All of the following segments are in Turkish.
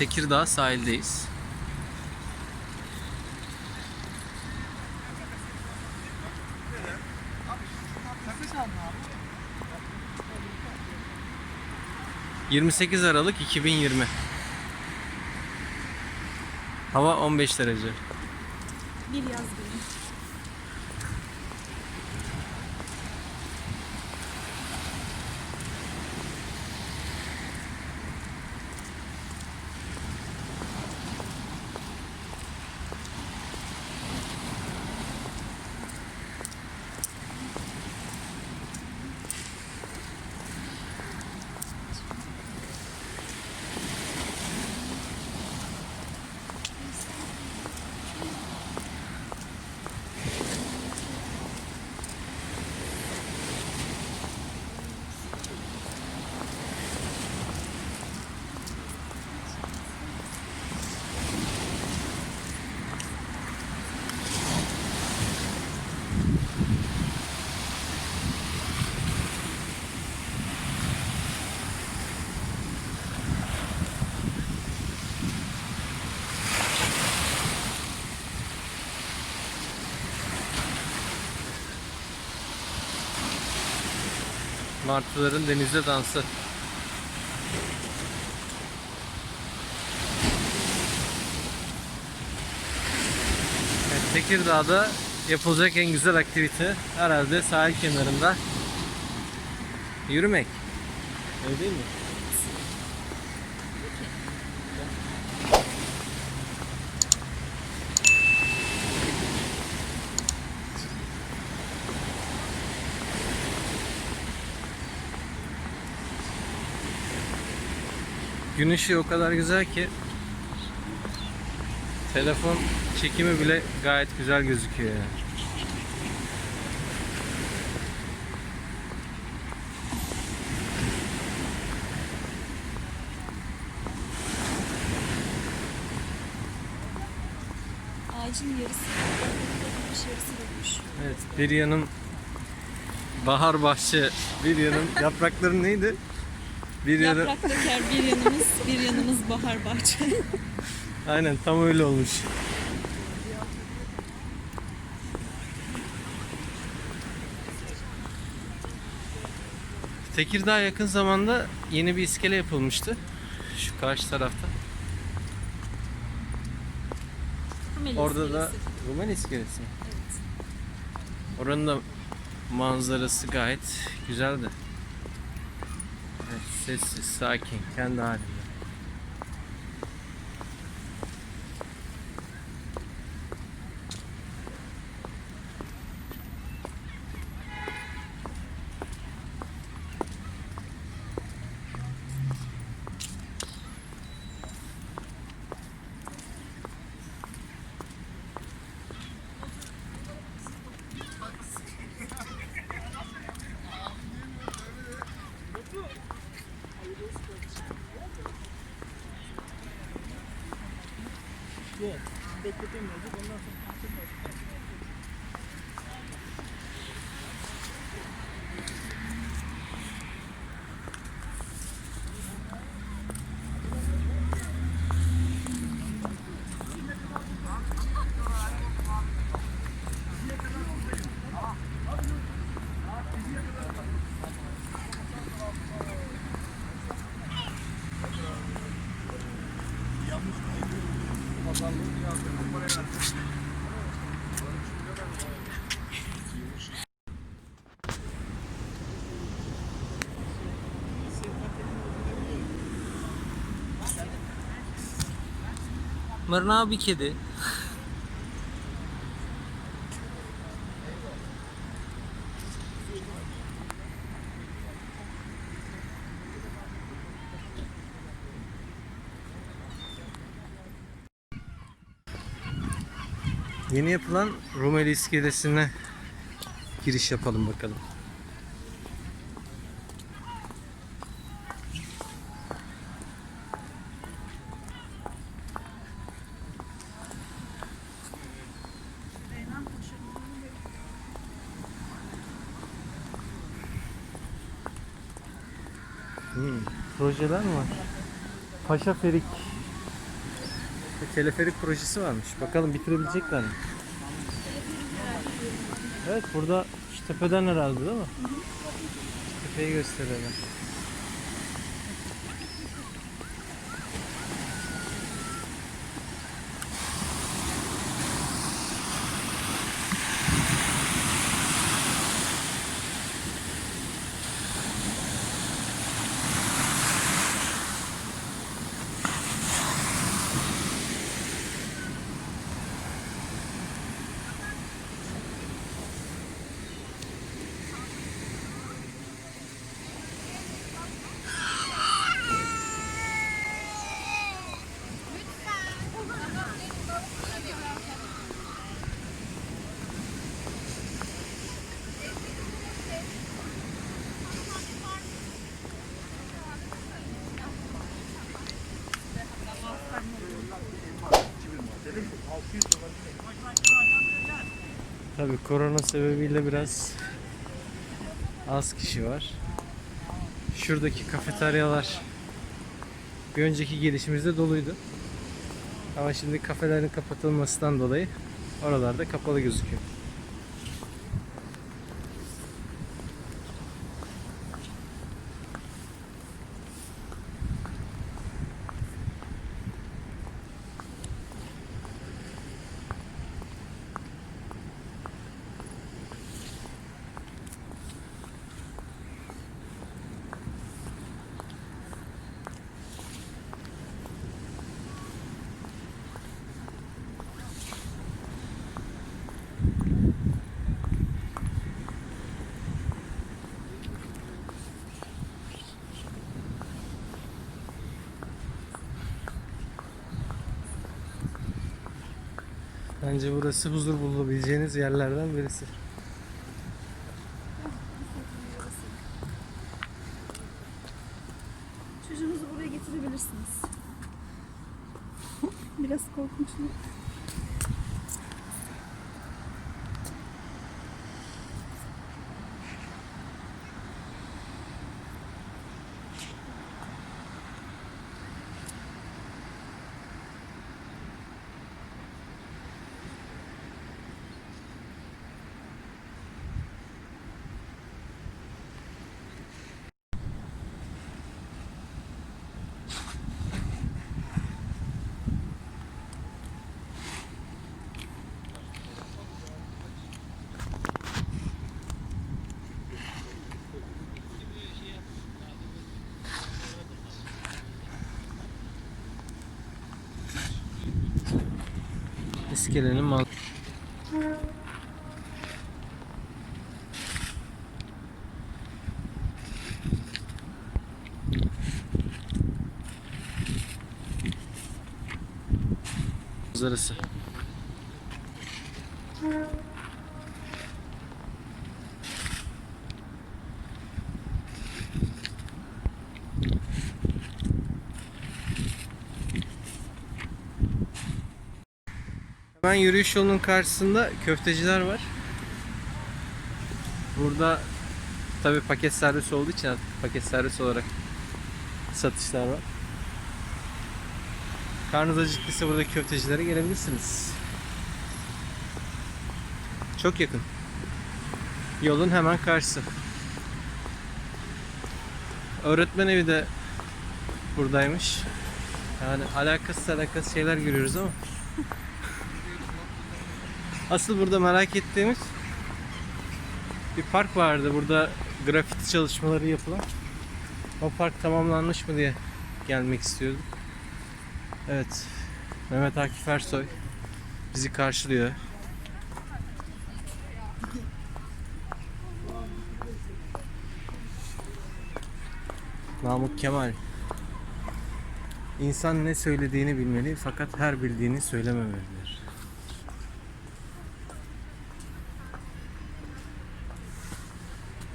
Tekirdağ sahildeyiz. ...28 Aralık 2020. Hava 15 derece. Bir yaz günü. Martıların denizde dansı. Evet, Tekirdağ'da yapılacak en güzel aktivite herhalde sahil kenarında yürümek. Öyle değil mi? Gün ışığı o kadar güzel ki telefon çekimi bile gayet güzel gözüküyor yani. Ağacın yarısı yarısı dönmüş. Evet, bir yanım bahar bahçe, bir yanım yaprakların neydi? Bir yanım Yaprak döker bir yanımız, bir yanımız bahar bahçe. aynen tam öyle olmuş. Tekirdağ yakın zamanda yeni bir iskele yapılmıştı. Şu karşı tarafta. Rumeli Orada da iskelesi. Rumen iskelesi. Evet. Oranın da manzarası gayet güzeldi. Sessiz, sakin, kendi halinde. 对제집에 끝. Mırnağı bir kedi. Yeni yapılan Rumeli iskelesine giriş yapalım bakalım. Hmm, projeler mi var? Paşa Ferik teleferik projesi varmış. Bakalım bitirebilecekler mi? Evet burada şu tepeden herhalde değil mi? Tepeyi gösteriyorlar. Tabii korona sebebiyle biraz az kişi var. Şuradaki kafeteryalar bir önceki gelişimizde doluydu. Ama şimdi kafelerin kapatılmasından dolayı oralarda kapalı gözüküyor. Bence burası huzur bulabileceğiniz yerlerden birisi. Çocuğunuzu buraya getirebilirsiniz. Biraz korkunç mu? İskelenin mal manzarası. Hemen yürüyüş yolunun karşısında köfteciler var. Burada tabi paket servis olduğu için paket servis olarak satışlar var. Karnınız acıktıysa burada köftecilere gelebilirsiniz. Çok yakın. Yolun hemen karşısı. Öğretmen evi de buradaymış. Yani alakasız alakasız şeyler görüyoruz ama. Asıl burada merak ettiğimiz bir park vardı. Burada grafiti çalışmaları yapılan. O park tamamlanmış mı diye gelmek istiyordum. Evet. Mehmet Akif Ersoy bizi karşılıyor. Namık Kemal. İnsan ne söylediğini bilmeli fakat her bildiğini söylememelidir.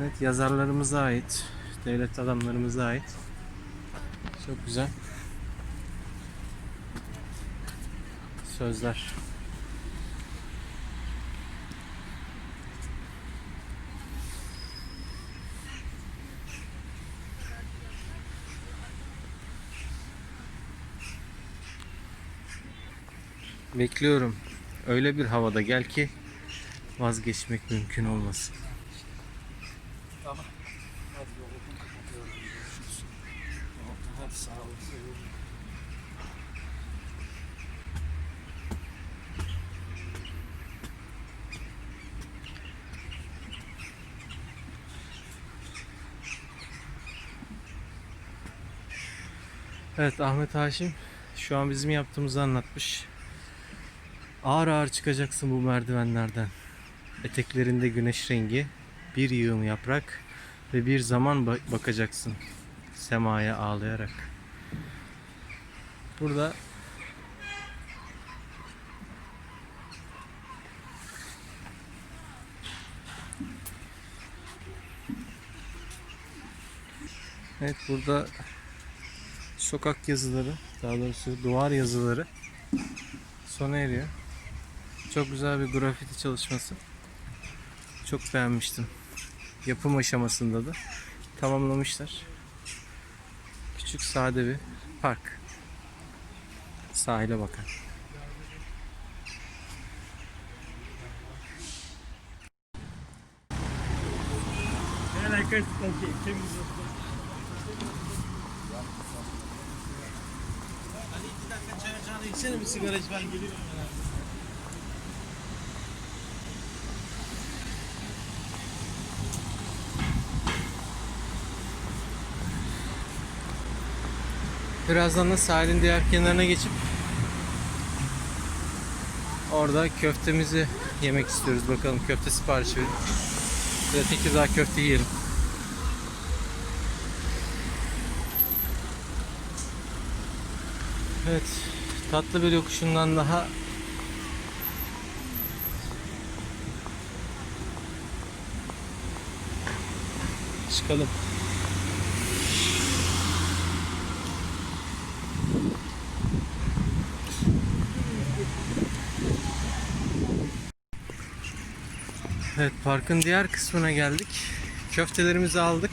Evet yazarlarımıza ait, devlet adamlarımıza ait. Çok güzel. Sözler. Bekliyorum. Öyle bir havada gel ki vazgeçmek mümkün olmasın. Evet Ahmet Haşim şu an bizim yaptığımızı anlatmış. Ağır ağır çıkacaksın bu merdivenlerden. Eteklerinde güneş rengi, bir yığın yaprak ve bir zaman ba- bakacaksın semaya ağlayarak. Burada Evet burada sokak yazıları, daha doğrusu duvar yazıları sona eriyor. Çok güzel bir grafiti çalışması. Çok beğenmiştim. Yapım aşamasında da tamamlamışlar. Küçük sade bir park. Sahile bakan. Hadi ocağına içsene bir sigaracı ben geliyorum. Birazdan da sahilin diğer kenarına geçip orada köftemizi yemek istiyoruz. Bakalım köfte siparişi verin. Bir de Tekirdağ köfte yiyelim. Evet, tatlı bir yokuşundan daha çıkalım. Evet, parkın diğer kısmına geldik. Köftelerimizi aldık.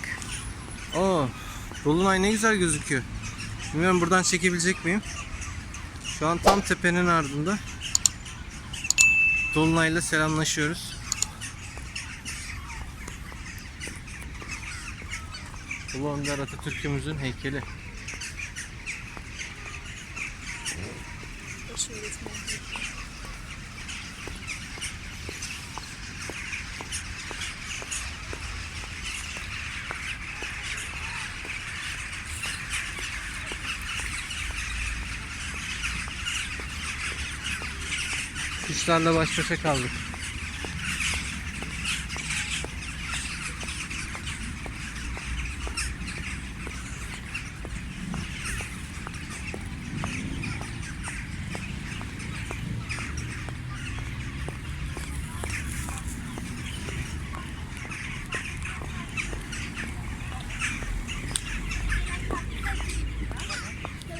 Oo, Dolunay ne güzel gözüküyor. Bilmiyorum buradan çekebilecek miyim? Şu an tam tepenin ardında. Dolunay'la selamlaşıyoruz. Ulu Önder Atatürk'ümüzün heykeli. Baş Kuşlarla baş başa kaldık.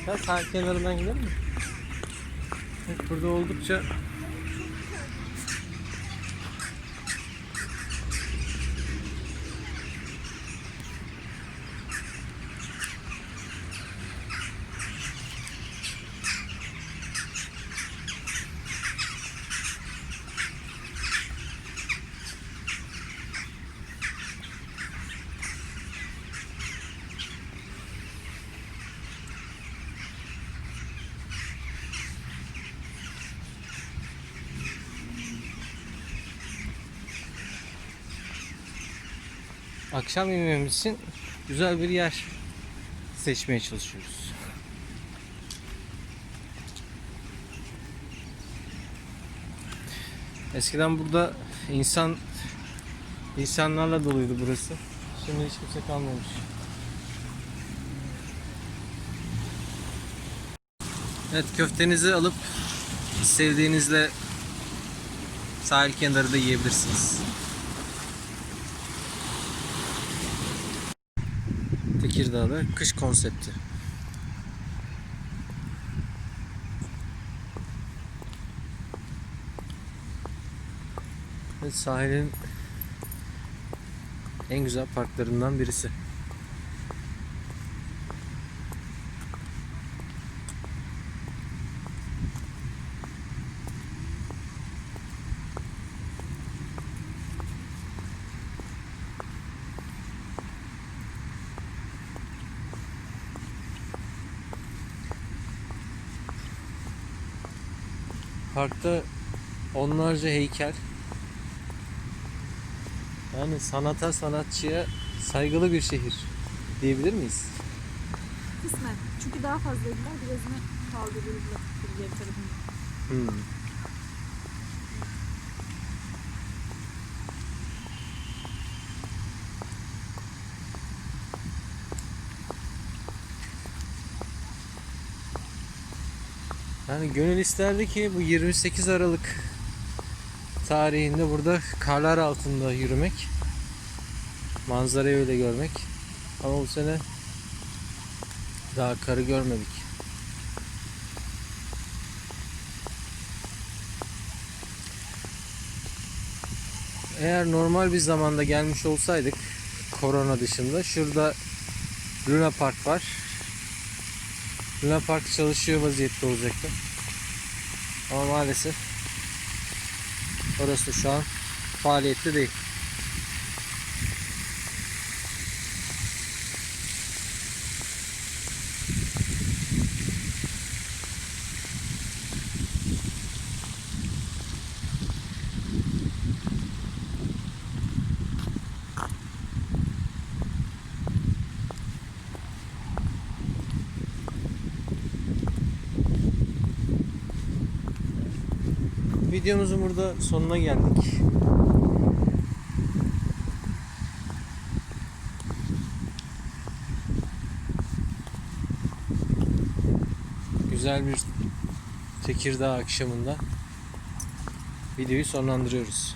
Ya sahil kenarından gidelim mi? Evet, burada oldukça akşam yemeğimiz için güzel bir yer seçmeye çalışıyoruz. Eskiden burada insan insanlarla doluydu burası. Şimdi hiç kimse kalmamış. Evet köftenizi alıp sevdiğinizle sahil kenarı da yiyebilirsiniz. Tekirdağ'da kış konsepti. Evet, sahilin en güzel parklarından birisi. Parkta onlarca heykel. Yani sanata, sanatçıya saygılı bir şehir diyebilir miyiz? Kısmen. Çünkü daha fazlaydılar. Birazını kaldırıldı birileri tarafından. Hmm. Yani gönül isterdi ki bu 28 Aralık tarihinde burada karlar altında yürümek, manzarayı öyle görmek. Ama bu sene daha karı görmedik. Eğer normal bir zamanda gelmiş olsaydık korona dışında şurada Luna Park var. Luna Park çalışıyor vaziyette olacaktı. Ama maalesef orası şu an faaliyette değil. Videomuzun burada sonuna geldik. Güzel bir Tekirdağ akşamında videoyu sonlandırıyoruz.